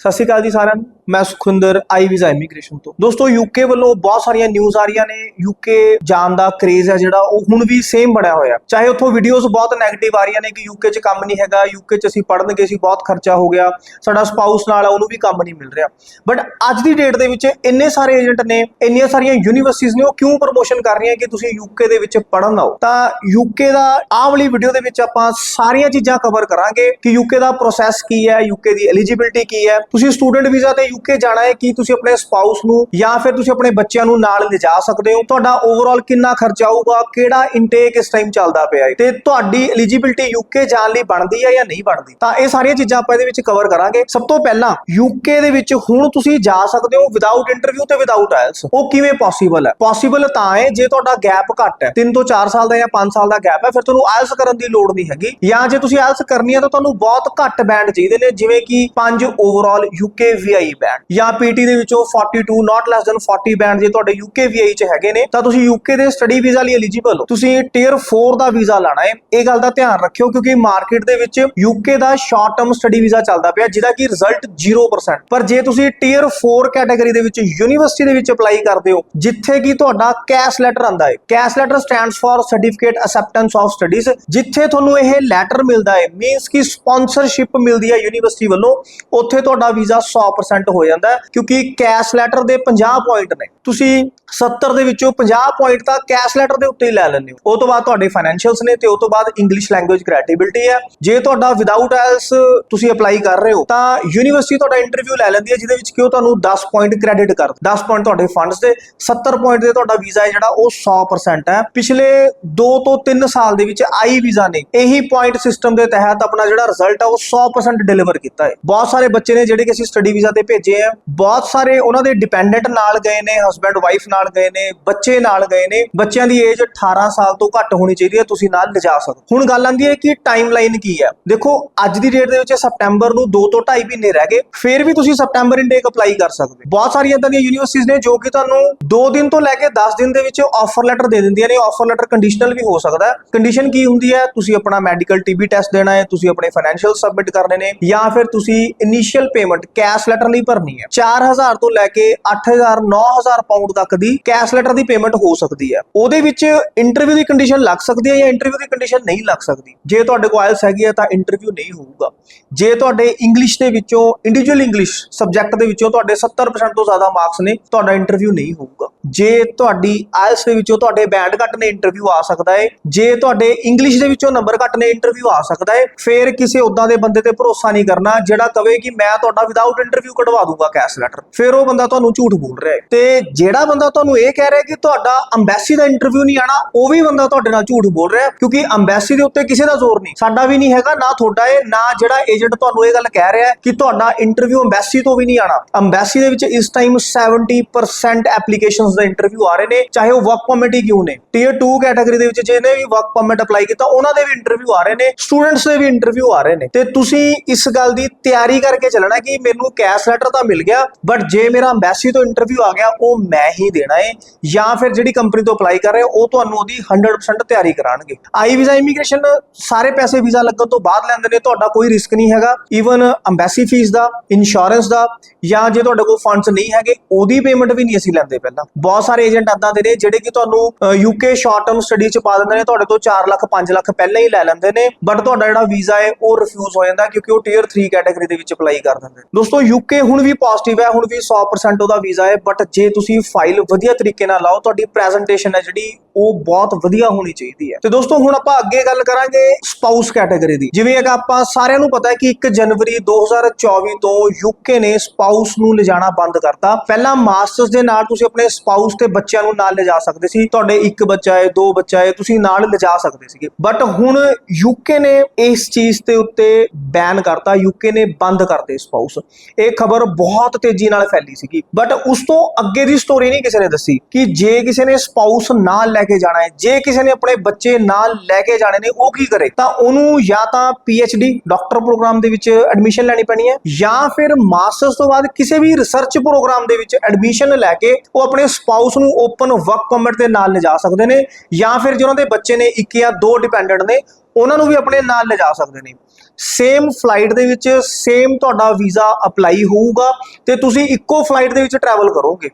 ਸਤਿ ਸ਼੍ਰੀ ਅਕਾਲ ਜੀ ਸਾਰਿਆਂ ਨੂੰ। ਮੈਂ ਸੁਖਿੰਦਰ ਆਈ ਵੀਜ਼ਾ ਇਮੀਗ੍ਰੇਸ਼ਨ ਤੋਂ। ਦੋਸਤੋ ਯੂਕੇ ਵੱਲੋਂ ਬਹੁਤ ਸਾਰੀਆਂ ਨਿਊਜ਼ ਆ ਰਹੀਆਂ ਨੇ। ਯੂਕੇ ਜਾਣ ਦਾ ਕ੍ਰੇਜ਼ ਹੈ ਜਿਹੜਾ, ਉਹ ਹੁਣ ਵੀ ਸੇਮ ਬਣਿਆ ਹੋਇਆ। ਚਾਹੇ ਉੱਥੋਂ ਵੀਡੀਓਜ਼ ਬਹੁਤ ਨੈਗੇਟਿਵ ਆ ਰਹੀਆਂ ਨੇ ਕਿ ਯੂਕੇ 'ਚ ਕੰਮ ਨਹੀਂ ਹੈਗਾ ਯੂਕੇ 'ਚ ਅਸੀਂ ਪੜ੍ਹਨ ਗਏ ਸੀ ਬਹੁਤ ਖਰਚਾ ਹੋ ਗਿਆ, ਸਾਡਾ ਸਪਾਊਸ ਨਾਲ ਆ, ਉਹਨੂੰ ਵੀ ਕੰਮ ਨਹੀਂ ਮਿਲ ਰਿਹਾ। ਬਟ ਅੱਜ ਦੀ ਡੇਟ ਦੇ ਵਿੱਚ ਇੰਨੇ ਸਾਰੇ ਏਜੰਟ ਨੇ, ਇੰਨੀਆਂ ਸਾਰੀਆਂ ਯੂਨੀਵਰਸਿਟੀਆਂ ਨੇ, ਉਹ ਕਿਉਂ ਪ੍ਰਮੋਸ਼ਨ ਕਰ ਰਹੀਆਂ ਕਿ ਤੁਸੀਂ ਯੂਕੇ ਦੇ ਵਿੱਚ ਪੜ੍ਹਨ ਆਓ? ਤਾਂ ਯੂਕੇ ਦਾ ਆਹ ਵਾਲੀ ਵੀਡੀਓ ਦੇ ਵਿੱਚ ਆਪਾਂ ਸਾਰੀਆਂ ਚੀਜ਼ਾਂ ਕਵਰ ਕਰਾਂਗੇ ਕਿ ਯੂਕੇ ਦਾ ਪ੍ਰੋਸੈਸ ਕੀ ਹੈ ਯੂਕੇ ਦੀ ਐਲੀਜੀਬਿਲਟੀ ਕੀ ਹੈ। ਤੁਸੀਂ ਸਟੂਡੈਂਟ ਵੀਜ਼ਾ ਤੇ ਯੂਕੇ ਜਾਣਾ ਹੈ, ਕੀ ਤੁਸੀਂ ਆਪਣੇ ਸਪਾਊਸ ਨੂੰ ਜਾਂ ਫਿਰ ਤੁਸੀਂ ਆਪਣੇ ਬੱਚਿਆਂ ਨੂੰ ਨਾਲ ਲਿਜਾ ਸਕਦੇ ਹੋ? ਤੁਹਾਡਾ ਓਵਰਆਲ ਕਿੰਨਾ ਖਰਚਾ ਆਊਗਾ? ਕਿਹੜਾ ਇਨਟੇਕ ਇਸ ਟਾਈਮ ਚੱਲਦਾ ਪਿਆ ਹੈ? ਤੇ ਤੁਹਾਡੀ ਐਲੀਜੀਬਿਲਟੀ ਯੂਕੇ ਜਾਣ ਲਈ ਬਣਦੀ ਹੈ ਜਾਂ ਨਹੀਂ ਬਣਦੀ? ਤਾਂ ਇਹ ਸਾਰੀਆਂ ਚੀਜ਼ਾਂ ਆਪਾਂ ਇਹਦੇ ਵਿੱਚ ਕਵਰ ਕਰਾਂਗੇ। ਸਭ ਤੋਂ ਪਹਿਲਾਂ ਯੂਕੇ ਦੇ ਵਿੱਚ ਹੁਣ ਤੁਸੀਂ ਜਾ ਸਕਦੇ ਹੋ ਵਿਦਆਊਟ ਇੰਟਰਵਿਊ ਤੇ ਵਿਦਆਊਟ ਆਇਲਸ ਉਹ ਕਿਵੇਂ ਪੋਸੀਬਲ ਹੈ? ਪੋਸੀਬਲ ਤਾਂ ਹੈ ਜੇ ਤੁਹਾਡਾ ਗੈਪ ਘੱਟ ਹੈ। 3 ਤੋਂ 4 ਸਾਲ ਦਾ ਜਾਂ 5 ਸਾਲ ਦਾ ਗੈਪ ਹੈ, ਫਿਰ ਤੁਹਾਨੂੰ ਆਇਲਸ ਕਰਨ ਦੀ ਲੋੜ ਨਹੀਂ ਹੈਗੀ। ਜਾਂ ਜੇ ਤੁਸੀਂ ਆਇਲਸ ਕਰਨੀ ਹੈ ਤਾਂ ਤੁਹਾਨੂੰ ਬਹੁਤ ਘੱਟ ਬੈਂਡ ਚਾਹੀਦੇ ਨੇ, ਜਿਵੇਂ ਕਿ 5 ਓਵਰਆਲ ਯੂਕੇ ਵੀਆਈ ਬੈਂਡ ਜਾਂ ਪੀਟੀ ਦੇ ਵਿੱਚੋਂ 42 ਨਾਟ ਲੈਸ ਦੈਨ 40 ਬੈਂਡ ਜੇ ਤੁਹਾਡੇ ਯੂਕੇ ਵੀਆਈ ਚ ਹੈਗੇ ਨੇ, ਤਾਂ ਤੁਸੀਂ ਯੂਕੇ ਦੇ ਸਟੱਡੀ ਵੀਜ਼ਾ ਲਈ ਐਲੀਜੀਬਲ ਹੋ। ਤੁਸੀਂ ਟੀਅਰ 4 ਦਾ ਵੀਜ਼ਾ ਲਾਣਾ ਹੈ। ਇਹ ਗੱਲ ਦਾ ਧਿਆਨ ਰੱਖਿਓ ਕਿਉਂਕਿ ਮਾਰਕੀਟ ਦੇ ਵਿੱਚ ਯੂਕੇ ਦਾ ਸ਼ਾਰਟ ਟਰਮ ਸਟੱਡੀ ਵੀਜ਼ਾ ਚੱਲਦਾ ਪਿਆ, ਜਿਹਦਾ ਕਿ ਰਿਜ਼ਲਟ 0% ਪਰ ਜੇ ਤੁਸੀਂ ਟੀਅਰ 4 ਕੈਟਾਗਰੀ ਦੇ ਵਿੱਚ ਯੂਨੀਵਰਸਿਟੀ ਦੇ ਵਿੱਚ ਅਪਲਾਈ ਕਰਦੇ ਹੋ, ਜਿੱਥੇ ਕਿ ਤੁਹਾਡਾ ਕੈਸ਼ ਲੈਟਰ ਆਂਦਾ ਹੈ। CAS letter stands for certificate acceptance of studies ਜਿੱਥੇ ਤੁਹਾਨੂੰ ਇਹ ਲੈਟਰ ਮਿਲਦਾ ਹੈ ਮੀਨਸ ਕਿ ਸਪਾਂਸਰਸ਼ਿਪ ਮਿਲਦੀ ਹੈ ਯੂਨੀਵਰਸਿਟੀ ਵੱਲੋਂ, ਉੱਥੇ ਤੁਹਾਡਾ ਵੀਜ਼ਾ 100% ਹੋ ਜਾਂਦਾ ਹੈ, ਕਿਉਂਕਿ ਕੈਸ਼ ਲੈਟਰ ਦੇ 50 ਪੁਆਇੰਟ ਨੇ। ਤੁਸੀਂ 70 ਦੇ ਵਿੱਚੋਂ 50 ਪੁਆਇੰਟ ਤਾਂ ਕੈਸ਼ ਲੈਟਰ ਦੇ ਉੱਤੇ ਹੀ ਲੈ ਲੈਂਦੇ ਹੋ। ਉਹ ਤੋਂ ਬਾਅਦ ਤੁਹਾਡੇ ਫਾਈਨੈਂਸ਼ੀਅਲਸ ਨੇ ਤੇ ਉਹ ਤੋਂ ਬਾਅਦ ਇੰਗਲਿਸ਼ ਲੈਂਗੁਏਜ ਕ੍ਰੈਡੀਬਿਲਟੀ ਹੈ। ਜੇ ਤੁਹਾਡਾ ਵਿਦਆਊਟ ਆਇਲਸ ਤੁਸੀਂ ਅਪਲਾਈ ਕਰ ਰਹੇ ਹੋ, ਤਾਂ ਯੂਨੀਵਰਸਿਟੀ ਤੁਹਾਡਾ ਇੰਟਰਵਿਊ ਲੈ ਲੈਂਦੀ ਹੈ, ਜਿਹਦੇ ਵਿੱਚ ਕਿ ਉਹ ਤੁਹਾਨੂੰ 10 ਪੁਆਇੰਟ ਕ੍ਰੈਡਿਟ ਕਰ 10 ਪੁਆਇੰਟ ਤੁਹਾਡੇ ਫੰਡਸ ਦੇ 70 ਪੁਆਇੰਟ ਦੇ ਤੁਹਾਡਾ ਵੀਜ਼ਾ ਹੈ ਜਿਹੜਾ, ਉਹ 100% ਹੈ। ਪਿਛਲੇ 2 ਤੋਂ 3 ਸਾਲ ਦੇ ਵਿੱਚ ਆਈ ਵੀਜ਼ਾ ਨੇ, ਇਹੀ ਪੁਆਇੰਟ ਸਿਸਟਮ ਦੇ ਤਹਿਤ ਆਪਣਾ ਜਿਹੜਾ ਰਿਜ਼ਲਟ ਹੈ ਉਹ 100% ਡਿਲੀਵਰ ਕੀਤਾ ਹੈ। ਬਹੁਤ ਸਾਰੇ ਬੱਚੇ ਨੇ ਜਿਹੜੇ ਕਿ ਅਸੀਂ ਸਟੱਡੀ ਵੀਜ਼ਾ ਤੇ ਭੇਜੇ ਆ, ਬਹੁਤ ਸਾਰੇ ਉਹਨਾਂ ਦੇ ਡਿਪੈਂਡੈਂਟ ਨਾਲ ਗਏ ਨੇ ਹਸਬੰਡ ਵਾਈਫ ਨਾਲ ਗਏ ਨੇ, ਬੱਚੇ ਨਾਲ ਗਏ ਨੇ, ਬੱਚਿਆਂ ਦੀ ਏਜ 18 ਸਾਲ ਤੋਂ ਘੱਟ ਹੋਣੀ ਚਾਹੀਦੀ ਹੈ, ਤੁਸੀਂ ਨਾਲ ਲਿਜਾ ਸਕਦੇ ਹੁਣ ਗੱਲ ਆਂਦੀ ਹੈ ਕਿ ਟਾਈਮਲਾਈਨ ਕੀ ਹੈ। ਦੇਖੋ, ਅੱਜ ਦੀ ਡੇਟ ਦੇ ਵਿੱਚ ਸਪਟੈਂਬਰ ਨੂੰ 2 ਤੋਂ 2.5 ਮਹੀਨੇ ਰਹਿ ਗਏ, ਫਿਰ ਵੀ ਤੁਸੀਂ ਸਪਟੈਂਬਰ ਇਨਟੇਕ ਅਪਲਾਈ ਕਰ ਸਕਦੇ ਬਹੁਤ ਸਾਰੀਆਂ ਇਦਾਂ ਦੀਆਂ ਯੂਨੀਵਰਸਿਟੀਆਂ ਨੇ ਜੋ ਕਿ ਤੁਹਾਨੂੰ 2 ਦਿਨ ਤੋਂ ਲੈ ਕੇ 10 ਦਿਨ ਦੇ ਵਿੱਚ ਆਫਰ ਲੈਟਰ ਦੇ ਦਿੰਦੀਆਂ ਨੇ। ਆਫਰ ਲੈਟਰ ਕੰਡੀਸ਼ਨਲ ਵੀ ਹੋ ਸਕਦਾ ਹੈ। ਕੰਡੀਸ਼ਨ ਕੀ ਹੁੰਦੀ ਹੈ? ਤੁਸੀਂ ਆਪਣਾ ਮੈਡੀਕਲ ਟੀਬੀ ਟੈਸਟ ਦੇਣਾ ਹੈ, ਤੁਸੀਂ ਆਪਣੇ ਫਾਈਨੈਂਸ਼ੀਅਲ ਸਬਮਿਟ ਕਰਨੇ ਨੇ, ਜਾਂ ਫਿਰ ਤੁਸੀਂ ਇਨੀਸ਼ੀਅਲ ਪੇਮੈਂਟ ਕੈਸ਼ ਲੈਟਰ ਲਈ ਭਰਨੀ ਹੈ। 4000 ਤੋਂ ਲੈ ਕੇ 8000 9000 ਪਾਉਂਡ ਤੱਕ ਦੀ ਕੈਸ਼ ਲੈਟਰ ਦੀ ਪੇਮੈਂਟ ਹੋ ਸਕਦੀ ਹੈ। ਉਹਦੇ ਵਿੱਚ ਇੰਟਰਵਿਊ ਦੀ ਕੰਡੀਸ਼ਨ ਲੱਗ ਸਕਦੀ ਹੈ ਜਾਂ ਇੰਟਰਵਿਊ ਦੀ ਕੰਡੀਸ਼ਨ ਨਹੀਂ ਲੱਗ ਸਕਦੀ। ਜੇ ਤੁਹਾਡੇ ਕੋਲ ਆਇਲਸ ਹੈਗੀ ਹੈ ਤਾਂ ਇੰਟਰਵਿਊ ਨਹੀਂ ਹੋਊਗਾ। ਜੇ ਤੁਹਾਡੇ ਇੰਗਲਿਸ਼ ਦੇ ਵਿੱਚੋਂ ਇੰਡੀਵਿਜੂਅਲ ਇੰਗਲਿਸ਼ ਸਬਜੈਕਟ ਦੇ ਵਿੱਚੋਂ ਤੁਹਾਡੇ 70% ਤੋਂ ਜ਼ਿਆਦਾ ਮਾਰਕਸ ਨੇ, ਤੁਹਾਡਾ ਇੰਟਰਵਿਊ ਨਹੀਂ ਹੋਊਗਾ। ਜੇ ਤੁਹਾਡੀ ਆਇਲਸ ਦੇ ਵਿੱਚੋਂ ਤੁਹਾਡੇ ਬੈਂਡ ਘੱਟ ਨੇ ਇੰਟਰਵਿਊ ਆ ਸਕਦਾ ਹੈ, ਜੇ ਤੁਹਾਡੇ ਇੰਗਲਿਸ਼ ਦੇ ਵਿੱਚੋਂ ਨੰਬਰ ਘੱਟ ਨੇ ਇੰਟਰਵਿਊ ਆ ਸਕਦਾ ਹੈ, ਫਿਰ ਕਿਸੇ ਉਦਾਂ ਦੇ ਬੰਦੇ ਤੇ ਭਰੋਸਾ ਨਹੀਂ ਕਰਨਾ, ਜਿਹੜਾ ਕਵੇ ਕਿ ਮੈਂ ਤੁਹਾਡਾ ਵਿਦਆਊਟ ਇੰਟਰਵਿਊ ਕਢਵਾ ਦੂੰਗਾ ਕੈਸ਼ ਲੈਟਰ ਫਿਰ ਉਹ ਬੰਦਾ ਤੁਹਾਨੂੰ ਝੂਠ ਬੋਲ ਰਿਹਾ ਹੈ। ਤੇ ਜਿਹੜਾ ਬੰਦਾ ਤੁਹਾਨੂੰ ਇਹ ਕਹਿ ਰਿਹਾ ਕਿ ਤੁਹਾਡਾ ਅੰਬੈਸੀ ਦਾ ਇੰਟਰਵਿਊ ਨਹੀਂ ਆਣਾ ਉਹ ਵੀ ਬੰਦਾ ਤੁਹਾਡੇ ਨਾਲ ਝੂਠ ਬੋਲ ਰਿਹਾ ਕਿਉਂਕਿ ਅੰਬੈਸੀ ਦੇ ਉੱਤੇ ਕਿਸੇ ਦਾ ਜ਼ੋਰ ਨਹੀਂ। ਸਾਡਾ ਵੀ ਨਹੀਂ ਹੈਗਾ, ਨਾ ਤੁਹਾਡਾ ਹੈ, ਨਾ ਜਿਹੜਾ ਏਜੰਟ ਤੁਹਾਨੂੰ ਇਹ ਗੱਲ ਕਹਿ ਰਿਹਾ ਕਿ ਤੁਹਾਡਾ ਇੰਟਰਵਿਊ ਅੰਬੈਸੀ ਤੋਂ ਵੀ ਨਹੀਂ ਆਣਾ ਅੰਬੈਸੀ ਦੇ ਵਿੱਚ ਇਸ ਟਾਈਮ 70% ਐਪਲੀਕੇਸ਼ਨਸ ਦਾ ਇੰਟਰਵਿਊ ਆ ਰਹੇ ਨੇ, ਚਾਹੇ ਉਹ ਵਰਕ ਪਰਮਿਟ ਹੀ ਕਿਉਂ ਨੇ? ਟੀਅਰ 2 ਕੈਟਾਗਰੀ ਦੇ ਵਿੱਚ ਜਿਹਨੇ ਵੀ ਵਰਕ ਪਰਮਿਟ ਅਪਲਾਈ ਕੀਤਾ, ਉਹਨਾਂ ਦੇ ਵੀ ਇੰਟਰਵਿਊ ਆ ਰਹੇ ਨੇ ਸਟੂਡੈਂਟਸ ਦੇ ਵੀ ਇੰਟਰਵਿਊ ਆ ਰਹੇ ਨੇ। ਤੇ ਤੁਸੀਂ ਇਸ ਗੱਲ ਦੀ ਤਿਆਰੀ ਕਰਕੇ ਚੱਲਣਾ ਕਿ ਮੈਨੂੰ ਕੈਸ਼ ਲੈਟਰ ਤਾਂ ਮਿਲ ਗਿਆ ਬਟ ਜੇ ਮੇਰਾ ਅੰਬੈਸੀ ਤੋਂ ਇੰਟਰਵਿਊ ਆ ਗਿਆ, ਉਹ ਮੈਂ ਹੀ ਦੇਣਾ ਹੈ ਜਾਂ ਫਿਰ ਜਿਹੜੀ ਕੰਪਨੀ ਤੋਂ ਅਪਲਾਈ ਕਰ ਰਹੇ ਹੋ ਉਹ ਤੁਹਾਨੂੰ ਉਹਦੀ 100% ਤਿਆਰੀ ਕਰਾਣਗੇ ਆਈ ਵੀਜ਼ਾ ਇਮੀਗ੍ਰੇਸ਼ਨ ਸਾਰੇ ਪੈਸੇ ਵੀਜ਼ਾ ਲੱਗਣ ਤੋਂ ਬਾਅਦ ਲੈਂਦੇ ਨੇ, ਤੁਹਾਡਾ ਕੋਈ ਰਿਸਕ ਨਹੀਂ ਹੈਗਾ ਈਵਨ ਅੰਬੈਸੀ ਫੀਸ ਦਾ ਇੰਸ਼ੋਰੈਂਸ ਦਾ, ਜਾਂ ਜੇ ਤੁਹਾਡੇ ਕੋਲ ਫੰਡਸ ਨਹੀਂ ਹੈਗੇ, ਉਹਦੀ ਪੇਮੈਂਟ ਵੀ ਨਹੀਂ ਅਸੀਂ ਲੈਂਦੇ ਪਹਿਲਾਂ। ਬਹੁਤ ਸਾਰੇ ਏਜੰਟ ਏਦਾਂ ਦੇ ਨੇ ਜਿਹੜੇ ਕਿ ਤੁਹਾਨੂੰ ਯੂਕੇ ਸ਼ਾਰਟ ਟਰਮ ਸਟੱਡੀ ਚ ਪਾ ਦਿੰਦੇ ਨੇ, ਤੁਹਾਡੇ ਤੋਂ 4 ਲੱਖ 5 ਲੱਖ ਪਹਿਲਾਂ ਹੀ ਲੈ ਲੈਂਦੇ ਨੇ ਬਟ ਤੁਹਾਡਾ ਜਿਹੜਾ ਵੀਜ਼ਾ ਹੈ, ਉਹ ਰਿਫਿਊਜ਼ ਹੋ ਜਾਂਦਾ ਕਿਉਂਕਿ ਉਹ ਟੀਅਰ 3 ਕੈਟਾਗਰੀ ਦੇ ਵਿੱਚ ਅਪਲਾਈ ਕਰ ਦਿੰਦੇ ਦੋਸਤੋ ਯੂਕੇ ਹੁਣ ਵੀ ਪੋਜ਼ਿਟਿਵ ਹੈ, ਹੁਣ ਵੀ 100% ਉਹਦਾ ਵੀਜ਼ਾ ਹੈ ਬਟ ਜੇ ਤੁਸੀਂ ਫਾਈਲ ਵਧੀਆ ਤਰੀਕੇ ਨਾਲ ਲਾਓ, ਤੁਹਾਡੀ ਪ੍ਰੈਜੈਂਟੇਸ਼ਨ ਹੈ ਜਿਹੜੀ, ਉਹ ਬਹੁਤ ਵਧੀਆ ਹੋਣੀ ਚਾਹੀਦੀ ਹੈ। ਤੇ ਦੋਸਤੋ, ਹੁਣ ਆਪਾਂ ਅੱਗੇ ਗੱਲ ਕਰਾਂਗੇ ਸਪਾਊਸ ਕੈਟਾਗਰੀ ਦੀ। ਜਿਵੇਂ ਕਿ ਆਪਾਂ ਸਾਰਿਆਂ ਨੂੰ ਪਤਾ ਹੈ ਕਿ 1 ਜਨਵਰੀ 2024 ਤੋਂ ਯੂਕੇ ਨੇ ਸਪਾਊਸ ਨੂੰ ਲਿਜਾਣਾ ਬੰਦ ਕਰਤਾ। ਪਹਿਲਾਂ ਮਾਸਟਰਸ ਦੇ ਨਾਲ ਤੁਸੀਂ ਆਪਣੇ ਸਪਾਊਸ ਤੇ ਬੱਚਿਆਂ ਨੂੰ ਨਾਲ ਲਿਜਾ ਸਕਦੇ ਸੀ। ਤੁਹਾਡੇ ਇੱਕ ਬੱਚਾ ਹੈ, ਦੋ ਬੱਚਾ ਹੈ, ਤੁਸੀਂ ਨਾਲ ਲਿਜਾ ਸਕਦੇ ਸੀਗੇ। ਬਟ ਹੁਣ ਯੂਕੇ ਨੇ ਇਸ ਚੀਜ਼ ਦੇ ਉੱਤੇ ਬੈਨ ਕਰਤਾ ਯੂਕੇ ਨੇ ਬੰਦ ਕਰਤੇ ਸਪਾਊਸ ਇਹ ਖਬਰ ਬਹੁਤ ਤੇਜ਼ੀ ਨਾਲ ਫੈਲੀ ਸੀਗੀ। ਬਟ ਉਸ ਤੋਂ ਅੱਗੇ ਦੀ ਸਟੋਰੀ ਨਹੀਂ ਕਿਸੇ ਨੇ ਦੱਸੀ ਕਿ ਜੇ ਕਿਸੇ ਨੇ ਸਪਾਊਸ ਨਾਲ ਲੈ ਕੇ ਜਾਣਾ ਹੈ, ਜੇ ਕਿਸੇ ਨੇ ਆਪਣੇ ਬੱਚੇ ਨਾਲ ਲੈ ਕੇ ਜਾਣੇ ਨੇ, ਉਹ ਕੀ ਕਰੇ? ਤਾਂ ਉਹਨੂੰ ਜਾਂ ਤਾਂ ਡੀ ਡਾਕਟਰ ਪ੍ਰੋਗਰਾਮ ਦੇ ਵਿੱਚ ਐਡਮਿਸ਼ਨ ਲੈਣੀ ਪੈਣੀ ਹੈ, ਜਾਂ ਫਿਰ ਮਾਸਟਰਸ ਤੋਂ ਬਾਅਦ ਕਿਸੇ ਵੀ ਰਿਸਰਚ ਪ੍ਰੋਗਰਾਮ ਦੇ ਵਿੱਚ ਐਡਮਿਸ਼ਨ ਲੈ ਕੇ ਉਹ ਆਪਣੇ ਸਪਾਊਸ ਨੂੰ ਓਪਨ ਵਰਕ ਪਰਮਿਟ ਦੇ ਨਾਲ ਲਿਜਾ ਸਕਦੇ ਨੇ, ਜਾਂ ਫਿਰ ਜਿਹਨਾਂ ਦੇ ਬੱਚੇ ਨੇ ਇੱਕ ਜਾਂ ਦੋ ਡਿਪੈਂਡੈਂਟ ਨੇ, ਉਹਨਾਂ ਨੂੰ ਵੀ ਆਪਣੇ ਨਾਲ ਲਿਜਾ ਸਕਦੇ ਨੇ। ਸੇਮ ਫਲਾਈਟ ਦੇ ਵਿੱਚ ਸੇਮ ਤੁਹਾਡਾ ਵੀਜ਼ਾ ਅਪਲਾਈ ਹੋਊਗਾ ਤੇ ਤੁਸੀਂ ਇੱਕੋ ਫਲਾਈਟ ਦੇ ਵਿੱਚ ਟਰੈਵਲ ਕਰੋਗੇ।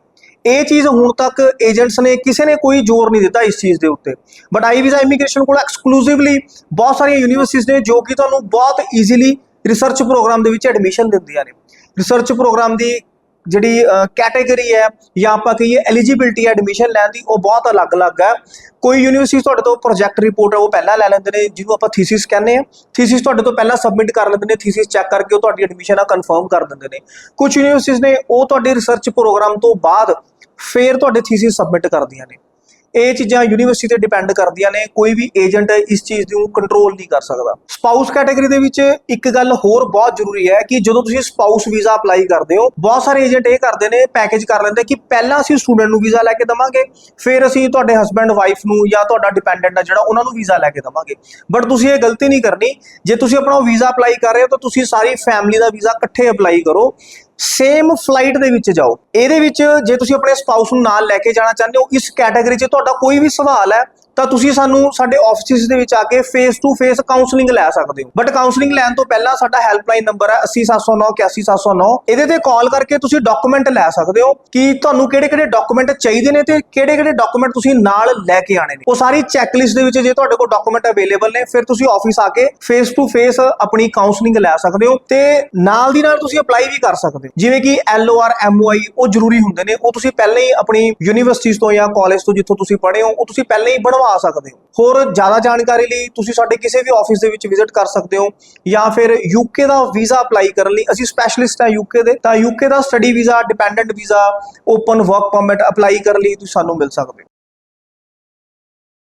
ਇਹ ਚੀਜ਼ ਹੁਣ ਤੱਕ ਏਜੰਟਸ ਨੇ ਕਿਸੇ ਨੇ ਕੋਈ ਜ਼ੋਰ ਨਹੀਂ ਦਿੱਤਾ ਇਸ ਚੀਜ਼ ਦੇ ਉੱਤੇ। ਬਟ ਆਈ ਵੀਜ਼ਾ ਇਮੀਗ੍ਰੇਸ਼ਨ ਕੋਲ ਐਕਸਕਲੂਸਿਵਲੀ ਬਹੁਤ ਸਾਰੀਆਂ ਯੂਨੀਵਰਸਿਟੀਜ਼ ਨੇ ਜੋ ਕਿ ਤੁਹਾਨੂੰ ਬਹੁਤ ਈਜ਼ੀਲੀ ਰਿਸਰਚ ਪ੍ਰੋਗਰਾਮ ਦੇ ਵਿੱਚ ਐਡਮਿਸ਼ਨ ਦਿੰਦੀਆਂ ਨੇ। ਰਿਸਰਚ ਪ੍ਰੋਗਰਾਮ ਦੀ ਜਿਹੜੀ ਕੈਟਾਗਰੀ ਹੈ ਜਾਂ ਆਪਾਂ ਕਹੀਏ ਐਲੀਜੀਬਿਲਟੀ ਹੈ ਐਡਮਿਸ਼ਨ ਲੈਣ ਦੀ, ਉਹ ਬਹੁਤ ਅਲੱਗ-ਅਲੱਗ ਹੈ। ਕੋਈ ਯੂਨੀਵਰਸਿਟੀ ਤੁਹਾਡੇ ਤੋਂ ਪ੍ਰੋਜੈਕਟ ਰਿਪੋਰਟ ਹੈ, ਉਹ ਪਹਿਲਾਂ ਲੈ ਲੈਂਦੇ ਨੇ, ਜਿਹਨੂੰ ਆਪਾਂ ਥੀਸਿਸ ਕਹਿੰਦੇ ਆ ਥੀਸਿਸ ਤੁਹਾਡੇ ਤੋਂ ਪਹਿਲਾਂ ਸਬਮਿਟ ਕਰ ਲੈਂਦੇ ਨੇ ਥੀਸਿਸ ਚੈੱਕ ਕਰਕੇ ਉਹ ਤੁਹਾਡੀ ਐਡਮਿਸ਼ਨ ਆ ਕਨਫਰਮ ਕਰ ਦਿੰਦੇ ਨੇ। ਕੁਝ ਯੂਨੀਵਰਸਿਟੀਜ਼ ਨੇ ਉਹ ਤੁਹਾਡੇ ਰਿਸਰਚ ਪ੍ਰੋਗਰਾਮ ਤੋਂ ਬਾਅਦ ਫੇਰ ਤੁਹਾਡੇ ਥੀਸਿਸ ਸਬਮਿਟ ਕਰਦੀਆਂ ਨੇ। ਇਹ ਚੀਜ਼ਾਂ ਯੂਨੀਵਰਸਿਟੀ ਤੇ ਡਿਪੈਂਡ ਕਰਦੀਆਂ ਨੇ, ਕੋਈ ਵੀ ਏਜੰਟ ਇਸ ਚੀਜ਼ ਨੂੰ ਕੰਟਰੋਲ ਨਹੀਂ ਕਰ ਸਕਦਾ। ਸਪਾਊਸ ਕੈਟਾਗਰੀ ਦੇ ਵਿੱਚ ਇੱਕ ਗੱਲ ਹੋਰ ਬਹੁਤ ਜ਼ਰੂਰੀ ਹੈ ਕਿ ਜਦੋਂ ਤੁਸੀਂ ਸਪਾਊਸ ਵੀਜ਼ਾ ਅਪਲਾਈ ਕਰਦੇ ਹੋ, ਬਹੁਤ ਸਾਰੇ ਏਜੰਟ ਇਹ ਕਰਦੇ ਨੇ ਪੈਕੇਜ ਕਰ ਲੈਂਦੇ ਕਿ ਪਹਿਲਾਂ ਅਸੀਂ ਸਟੂਡੈਂਟ ਨੂੰ ਵੀਜ਼ਾ ਲੈ ਕੇ ਦਵਾਂਗੇ, ਫਿਰ ਅਸੀਂ ਤੁਹਾਡੇ ਹਸਬੰਡ ਵਾਈਫ ਨੂੰ ਜਾਂ ਤੁਹਾਡਾ ਡਿਪੈਂਡੈਂਟ ਆ ਜਿਹੜਾ ਉਹਨਾਂ ਨੂੰ ਵੀਜ਼ਾ ਲੈ ਕੇ ਦਵਾਂਗੇ। ਬਟ ਤੁਸੀਂ ਇਹ ਗਲਤੀ ਨਹੀਂ ਕਰਨੀ, ਜੇ ਤੁਸੀਂ ਆਪਣਾ ਵੀਜ਼ਾ ਅਪਲਾਈ ਕਰ ਰਹੇ ਹੋ ਤਾਂ ਤੁਸੀਂ ਸਾਰੀ ਫੈਮਿਲੀ ਦਾ ਵੀਜ਼ਾ ਇਕੱਠੇ ਅਪਲਾਈ ਕਰੋ। ਸੇਮ ਫਲਾਈਟ ਦੇ ਵਿੱਚ ਜਾਓ। ਇਹਦੇ ਵਿੱਚ ਜੇ ਤੁਸੀਂ ਆਪਣੇ ਸਪਾਊਸ ਨੂੰ ਨਾਲ ਲੈ ਕੇ ਜਾਣਾ ਚਾਹੁੰਦੇ ਹੋ, ਇਸ ਕੈਟਾਗਰੀ 'ਚ ਤੁਹਾਡਾ ਕੋਈ ਵੀ ਸਵਾਲ ਹੈ ਤਾਂ ਤੁਸੀਂ ਸਾਨੂੰ ਸਾਡੇ ਆਫਿਸਿਸ ਦੇ ਵਿੱਚ ਆ ਕੇ ਫੇਸ ਟੂ ਫੇਸ ਕਾਉਂਸਲਿੰਗ ਲੈ ਸਕਦੇ ਹੋ। ਬਟ ਕਾਉਂਸਲਿੰਗ ਲੈਣ ਤੋਂ ਪਹਿਲਾਂ ਸਾਡਾ ਹੈਲਪਲਾਈਨ ਨੰਬਰ ਹੈ 80709 81709 ਇਹਦੇ ਤੇ ਕਾਲ ਕਰਕੇ ਤੁਸੀਂ ਡਾਕੂਮੈਂਟ ਲੈ ਸਕਦੇ ਹੋ ਕਿ ਤੁਹਾਨੂੰ ਕਿਹੜੇ-ਕਿਹੜੇ ਡਾਕੂਮੈਂਟ ਚਾਹੀਦੇ ਨੇ ਤੇ ਕਿਹੜੇ-ਕਿਹੜੇ ਡਾਕੂਮੈਂਟ ਤੁਸੀਂ ਨਾਲ ਲੈ ਕੇ ਆਣੇ ਨੇ। ਉਹ ਸਾਰੀ ਚੈੱਕਲਿਸਟ ਦੇ ਵਿੱਚ ਜੇ ਤੁਹਾਡੇ ਕੋਲ ਡਾਕੂਮੈਂਟ ਅਵੇਲੇਬਲ ਨੇ, ਫਿਰ ਤੁਸੀਂ ਆਫਿਸ ਆ ਕੇ ਫੇਸ ਟੂ ਫੇਸ ਆਪਣੀ ਕਾਉਂਸਲਿੰਗ ਲੈ ਸਕਦੇ ਹੋ ਤੇ ਨਾਲ ਦੀ ਨਾਲ ਤੁਸੀਂ ਅਪਲਾਈ ਵੀ ਕਰ ਸਕਦੇ ਹੋ। ਜਿਵੇਂ ਕਿ ਐਲਓਆਰ ਐਮਓਆਈ ਉਹ ਜ਼ਰੂਰੀ ਹੁੰਦੇ ਨੇ। ਉਹ ਤੁਸੀਂ ਪਹਿਲਾਂ ਹੀ ਆਪਣੀ ਯੂਨੀਵਰਸਿਟੀਜ਼ ਤੋਂ ਜਾਂ ਕਾਲਜ ਤੋਂ ਜਿੱਥੋਂ ਤੁਸੀਂ ਪੜ੍ਹੇ ਹੋ, ਉਹ ਤੁਸੀਂ ਪਹਿਲਾਂ ਹੀ ਬਣਵਾ ਸਕਦੇ ਹੋ। ਹੋਰ ਜ਼ਿਆਦਾ ਜਾਣਕਾਰੀ ਲਈ ਤੁਸੀਂ ਸਾਡੇ ਕਿਸੇ ਵੀ ਆਫਿਸ ਦੇ ਵਿੱਚ ਵਿਜ਼ਿਟ ਕਰ ਸਕਦੇ ਹੋ ਜਾਂ ਫਿਰ ਯੂਕੇ ਦਾ ਵੀਜ਼ਾ ਅਪਲਾਈ ਕਰਨ ਲਈ। ਅਸੀਂ ਸਪੈਸ਼ਲਿਸਟ ਹਾਂ ਯੂਕੇ ਦੇ। ਤਾਂ ਯੂਕੇ ਦਾ study visa dependent visa open work permit apply ਕਰਨ ਲਈ ਤੁਸੀਂ ਸਾਨੂੰ ਮਿਲ ਸਕਦੇ ਹੋ।